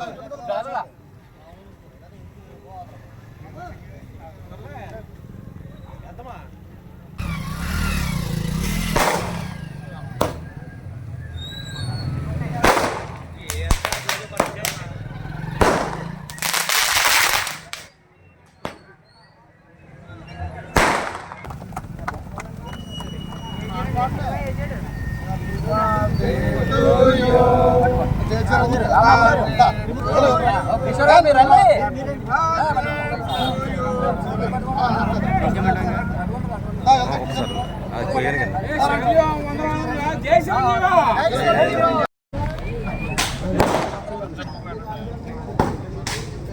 Gracias.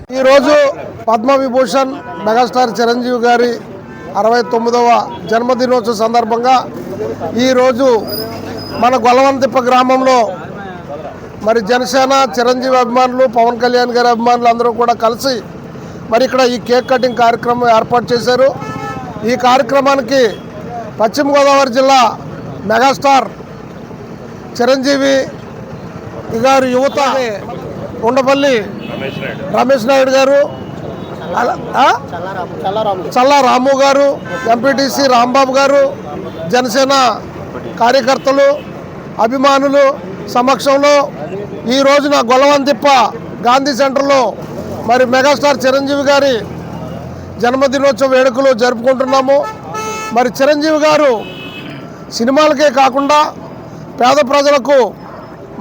ఈరోజు Padma Vibhushan megastar Chiranjeevi గారి అరవై తొమ్మిదవ జన్మదినోత్సవ సందర్భంగా ఈరోజు మన గొలవంతిప్ప గ్రామంలో మరి జనసేన చిరంజీవి అభిమానులు పవన్ కళ్యాణ్ గారి అభిమానులు అందరూ కూడా కలిసి మరి ఇక్కడ ఈ కేక్ కటింగ్ కార్యక్రమం ఏర్పాటు చేశారు. ఈ కార్యక్రమానికి పశ్చిమ గోదావరి జిల్లా మెగాస్టార్ చిరంజీవి గారు యువత ఉండపల్లి రమేష్ నాయుడు గారు అలా- చల్లా రాము గారు ఎంపీటీసీ రాంబాబు గారు జనసేన కార్యకర్తలు అభిమానులు సమక్షంలో ఈ రోజున గొలవంతిప్ప గాంధీ సెంటర్లో మరి మెగాస్టార్ చిరంజీవి గారి జన్మదినోత్సవ వేడుకలు జరుపుకుంటున్నాము. మరి చిరంజీవి గారు సినిమాలకే కాకుండా పేద ప్రజలకు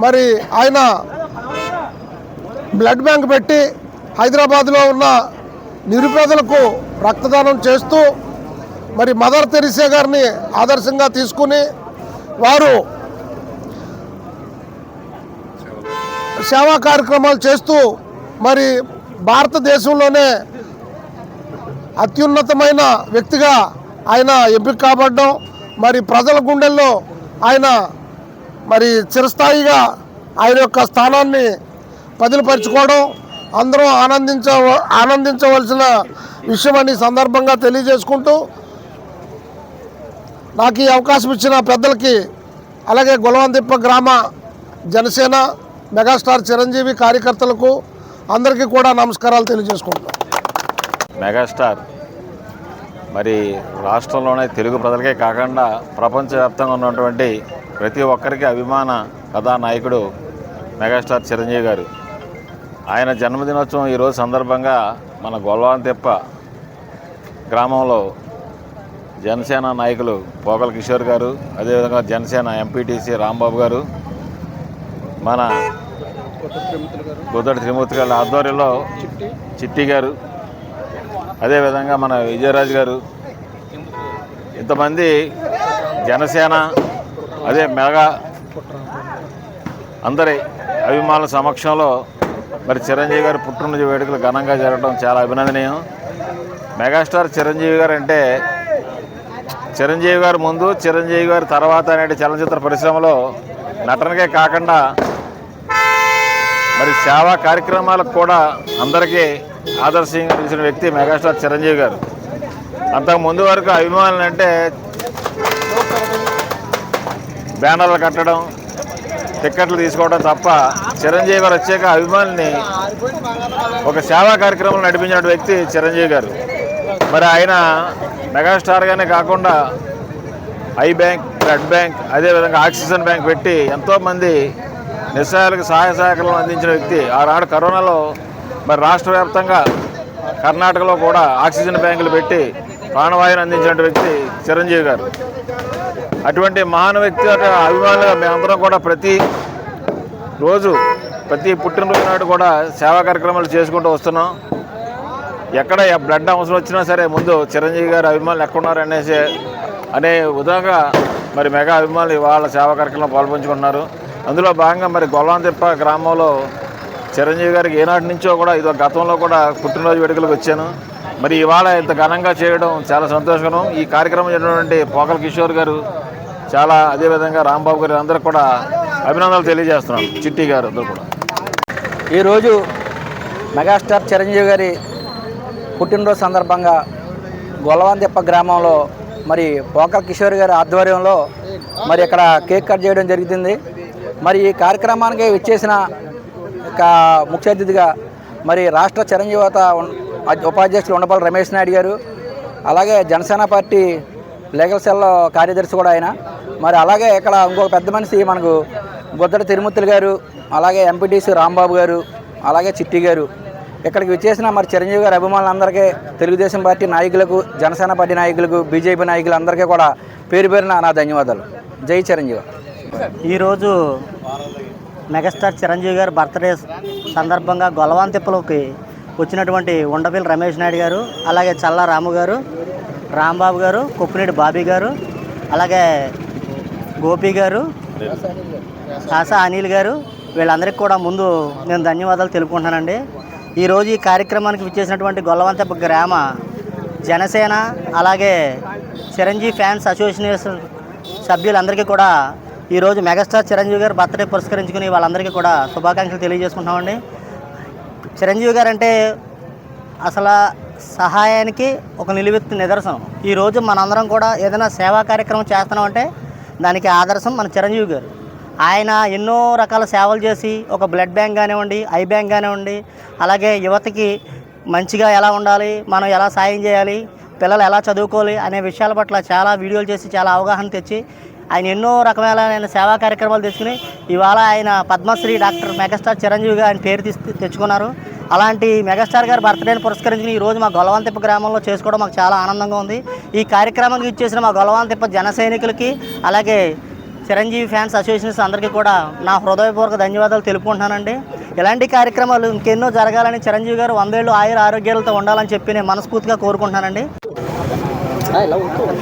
మరి ఆయన బ్లడ్ బ్యాంక్ పెట్టి హైదరాబాద్లో ఉన్న నిరుపేదలకు రక్తదానం చేస్తూ మరి మదర్ తెరిసే గారిని ఆదర్శంగా తీసుకుని వారు సేవా కార్యక్రమాలు చేస్తూ మరి భారతదేశంలోనే అత్యున్నతమైన వ్యక్తిగా ఆయన ఎంపిక కాబడ్డం మరి ప్రజల గుండెల్లో ఆయన మరి చిరస్థాయిగా ఆయన యొక్క స్థానాన్ని పదిలిపరుచుకోవడం అందరూ ఆనందించ ఆనందించవలసిన విషయమని సందర్భంగా తెలియజేసుకుంటూ నాకు ఈ అవకాశం ఇచ్చిన పెద్దలకి అలాగే గులవంతిప్ప గ్రామ జనసేన మెగాస్టార్ చిరంజీవి కార్యకర్తలకు అందరికీ కూడా నమస్కారాలు తెలియజేసుకుంటున్నాం. మెగాస్టార్. మరి రాష్ట్రంలోనే తెలుగు ప్రజలకే కాకుండా ప్రపంచవ్యాప్తంగా ఉన్నటువంటి ప్రతి ఒక్కరికి అభిమాన కథానాయకుడు మెగాస్టార్ చిరంజీవి గారు. ఆయన జన్మదినోత్సవం ఈరోజు సందర్భంగా మన గొల్వాంతెప్ప గ్రామంలో జనసేన నాయకులు పోకల కిషోర్ గారు అదేవిధంగా జనసేన ఎంపీటీసీ రాంబాబు గారు మన గుద్దటి త్రిమూర్తి గారి ఆధ్వర్యంలో చిట్టి గారు అదేవిధంగా మన విజయరాజు గారు ఇంతమంది జనసేన అదే మెగా అందరి అభిమానుల సమక్షంలో మరి చిరంజీవి గారి పుట్టినరోజు వేడుకలు ఘనంగా జరగడం చాలా అభినందనీయం. మెగాస్టార్ చిరంజీవి గారు అంటే చిరంజీవి గారు ముందు చిరంజీవి గారి తర్వాత అనే చలనచిత్ర పరిశ్రమలో నటనకే కాకుండా మరి సేవా కార్యక్రమాలకు కూడా అందరికీ ఆదర్శంగా నిలిచిన వ్యక్తి మెగాస్టార్ చిరంజీవి గారు. అంతకు ముందు వరకు అభిమానులు అంటే బ్యానర్లు కట్టడం టిక్కెట్లు తీసుకోవడం తప్ప చిరంజీవి గారు వచ్చాక అభిమానుల్ని ఒక సేవా కార్యక్రమం నడిపించిన వ్యక్తి చిరంజీవి గారు. మరి ఆయన మెగాస్టార్గానే కాకుండా ఐ బ్యాంక్ బ్లడ్ బ్యాంక్ అదేవిధంగా ఆక్సిజన్ బ్యాంక్ పెట్టి ఎంతోమంది నిస్సహాయాలకు సహాయ సహకారాలు అందించిన వ్యక్తి. ఆనాడు కరోనాలో మరి రాష్ట్ర వ్యాప్తంగా కర్ణాటకలో కూడా ఆక్సిజన్ బ్యాంకులు పెట్టి ప్రాణవాయువుని అందించిన వ్యక్తి చిరంజీవి గారు. అటువంటి మహాన్ వ్యక్తి యొక్క అభిమానులుగా మేమందరం కూడా ప్రతి రోజు ప్రతి పుట్టినరోజు నాడు కూడా సేవా కార్యక్రమాలు చేసుకుంటూ వస్తున్నాం. ఎక్కడ బ్లడ్ అవసరం వచ్చినా సరే ముందు చిరంజీవి గారు అభిమానులు ఎక్కడున్నారు అనేసి అనే విధంగా మరి మెగా అభిమానులు వాళ్ళ సేవా కార్యక్రమంలో పాల్పంచుకుంటున్నారు. అందులో భాగంగా మరి గొల్లాంతిప్ప గ్రామంలో చిరంజీవి గారికి ఏనాటి నుంచో కూడా ఇదో గతంలో కూడా పుట్టినరోజు వేడుకలకు వచ్చాను. మరి ఇవాళ ఇంత ఘనంగా చేయడం చాలా సంతోషకరం. ఈ కార్యక్రమం చేసినటువంటి పోకల కిషోర్ గారు చాలా అదేవిధంగా రాంబాబు గారు అందరూ కూడా అభినందనలు తెలియజేస్తున్నాం. చిట్టి గారు అందరూ కూడా. ఈరోజు మెగాస్టార్ చిరంజీవి గారి పుట్టినరోజు సందర్భంగా గొలవందెప్ప గ్రామంలో మరి పోకల కిషోర్ గారి ఆధ్వర్యంలో మరి ఇక్కడ కేక్ కట్ చేయడం జరుగుతుంది మరి ఈ కార్యక్రమానికి విచ్చేసిన ఒక ముఖ్య అతిథిగా మరి రాష్ట్ర చిరంజీవత ఉపాధ్యక్షులు ఉండపల్లి రమేష్ నాయుడు గారు అలాగే జనసేన పార్టీ లీగల్ సెల్ కార్యదర్శి కూడా ఆయన. మరి అలాగే ఇక్కడ ఇంకొక పెద్ద మనిషి మనకు బుద్ధడి తిరుమూర్తులు గారు అలాగే ఎంపీటీసీ రాంబాబు గారు అలాగే చిట్టి గారు. ఇక్కడికి విచ్చేసిన మరి చిరంజీవి గారి అభిమానులందరికీ తెలుగుదేశం పార్టీ నాయకులకు జనసేన పార్టీ నాయకులకు బీజేపీ నాయకులందరికీ కూడా పేరు పేరున నా ధన్యవాదాలు. జై చిరంజీవి. ఈరోజు మెగాస్టార్ చిరంజీవి గారి బర్త్డే సందర్భంగా గొలవాంతిప్పలోకి వచ్చినటువంటి ఉండపల్లి రమేష్ నాయుడు గారు అలాగే చల్ల రాము గారు రాంబాబు గారు కుప్పినేడి బాబీ గారు అలాగే గోపి గారు ఆశా అనిల్ గారు వీళ్ళందరికీ కూడా ముందు నేను ధన్యవాదాలు తెలుపుకుంటున్నానండి. ఈరోజు ఈ కార్యక్రమానికి విచ్చేసినటువంటి గొల్లవంతెప్ప గ్రామ జనసేన అలాగే చిరంజీవి ఫ్యాన్స్ అసోసియేషన్ సభ్యులందరికీ కూడా ఈరోజు మెగాస్టార్ చిరంజీవి గారు బర్త్డే పురస్కరించుకుని వాళ్ళందరికీ కూడా శుభాకాంక్షలు తెలియజేసుకుంటున్నామండి. చిరంజీవి గారు అంటే అసలు సహాయానికి ఒక నిలువెత్తు నిదర్శనం. ఈరోజు మనందరం కూడా ఏదైనా సేవా కార్యక్రమం చేస్తున్నామంటే దానికి ఆదర్శం మన చిరంజీవి గారు. ఆయన ఎన్నో రకాల సేవలు చేసి ఒక బ్లడ్ బ్యాంక్ కానివ్వండి ఐ బ్యాంక్ కానివ్వండి అలాగే యువతకి మంచిగా ఎలా ఉండాలి మనం ఎలా సాయం చేయాలి పిల్లలు ఎలా చదువుకోవాలి అనే విషయాల పట్ల చాలా వీడియోలు చేసి చాలా అవగాహన తెచ్చి ఆయన ఎన్నో రకమైన సేవా కార్యక్రమాలు తెచ్చుకుని ఇవాళ ఆయన పద్మశ్రీ డాక్టర్ మెగాస్టార్ చిరంజీవిగా ఆయన పేరు తీసి తెచ్చుకున్నారు. అలాంటి మెగాస్టార్ గారి బర్త్డేని పురస్కరించుకుని ఈరోజు మా గొలవంతిప్ప గ్రామంలో చేసుకోవడం మాకు చాలా ఆనందంగా ఉంది. ఈ కార్యక్రమానికి ఇచ్చేసిన మా గొలవంతిప్ప జన సైనికులకి అలాగే చిరంజీవి ఫ్యాన్స్ అసోసియేషన్స్ అందరికీ కూడా నా హృదయపూర్వక ధన్యవాదాలు తెలుపుకుంటున్నానండి. ఇలాంటి కార్యక్రమాలు ఇంకెన్నో జరగాలని చిరంజీవి గారు వందేళ్ళు ఆయుర ఆరోగ్యాలతో ఉండాలని చెప్పి నేను మనస్ఫూర్తిగా కోరుకుంటున్నానండి.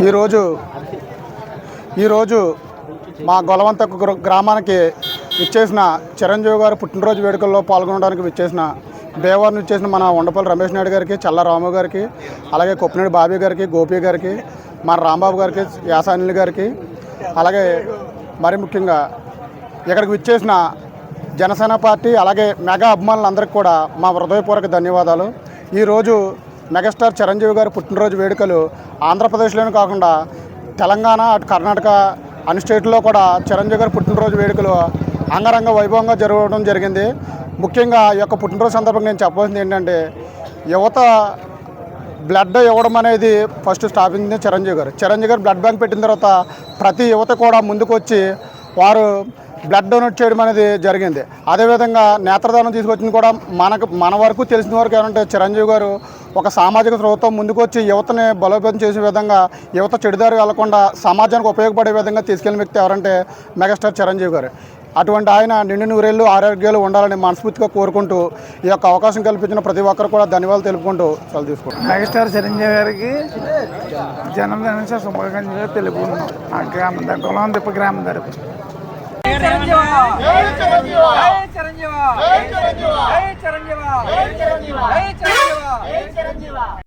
ఈరోజు ఈరోజు మా గొలవంత గ్రామానికి ఇచ్చేసిన చిరంజీవి గారు పుట్టినరోజు వేడుకల్లో పాల్గొనడానికి విచ్చేసిన దేవారిని ఇచ్చేసిన మన ఉండపల్లి రమేష్ నాయుడు గారికి చల్ల రాము గారికి అలాగే కొప్పినేడు బాబీ గారికి గోపి గారికి మన రాంబాబు గారికి యాసానిల్ గారికి అలాగే మరి ముఖ్యంగా ఇక్కడికి విచ్చేసిన జనసేన పార్టీ అలాగే మెగా అభిమానులందరికీ కూడా మా హృదయపూర్వక ధన్యవాదాలు. ఈరోజు మెగాస్టార్ చిరంజీవి గారి పుట్టినరోజు వేడుకలు ఆంధ్రప్రదేశ్లోనే కాకుండా తెలంగాణ అటు కర్ణాటక అన్ని స్టేట్లో కూడా చిరంజీవి గారి పుట్టినరోజు వేడుకలు అంగరంగ వైభవంగా జరగడం జరిగింది. ముఖ్యంగా ఈ యొక్క పుట్టినరోజు సందర్భంగా నేను చెప్పాల్సింది ఏంటంటే యువత బ్లడ్ ఇవ్వడం అనేది ఫస్ట్ స్థాపించింది చిరంజీవి గారు. చిరంజీవి గారు బ్లడ్ బ్యాంక్ పెట్టిన తర్వాత ప్రతి యువత కూడా ముందుకు వచ్చి వారు బ్లడ్ డొనేట్ చేయడం అనేది జరిగింది. అదేవిధంగా నేత్రదానం తీసుకొచ్చింది కూడా మనకు మన వరకు తెలిసిన వరకు ఏంటంటే చిరంజీవి గారు ఒక సామాజిక స్రోతం ముందుకు వచ్చి యువతని బలోపేతం చేసే విధంగా యువత చెడుదారి వెళ్ళకుండా సమాజానికి ఉపయోగపడే విధంగా తీసుకెళ్ళిన వ్యక్తి ఎవరంటే మెగాస్టార్ చిరంజీవి గారు. అటువంటి ఆయన నిండు నూరేళ్ళు ఆరోగ్యాలు ఉండాలని మనస్ఫూర్తిగా కోరుకుంటూ ఈ యొక్క అవకాశం కల్పించిన ప్రతి ఒక్కరు కూడా ధన్యవాదాలు తెలుపుకుంటూ సెలవు తీసుకుంటాం మెగాస్టార్ చిరంజీవి గారికి జన్మదిన శుభాకాంక్షలు తెలుపుకున్నాం ఆ గ్రామం దగ్గర కులం తిప్ప గ్రామం తరపు చిరంజీవ.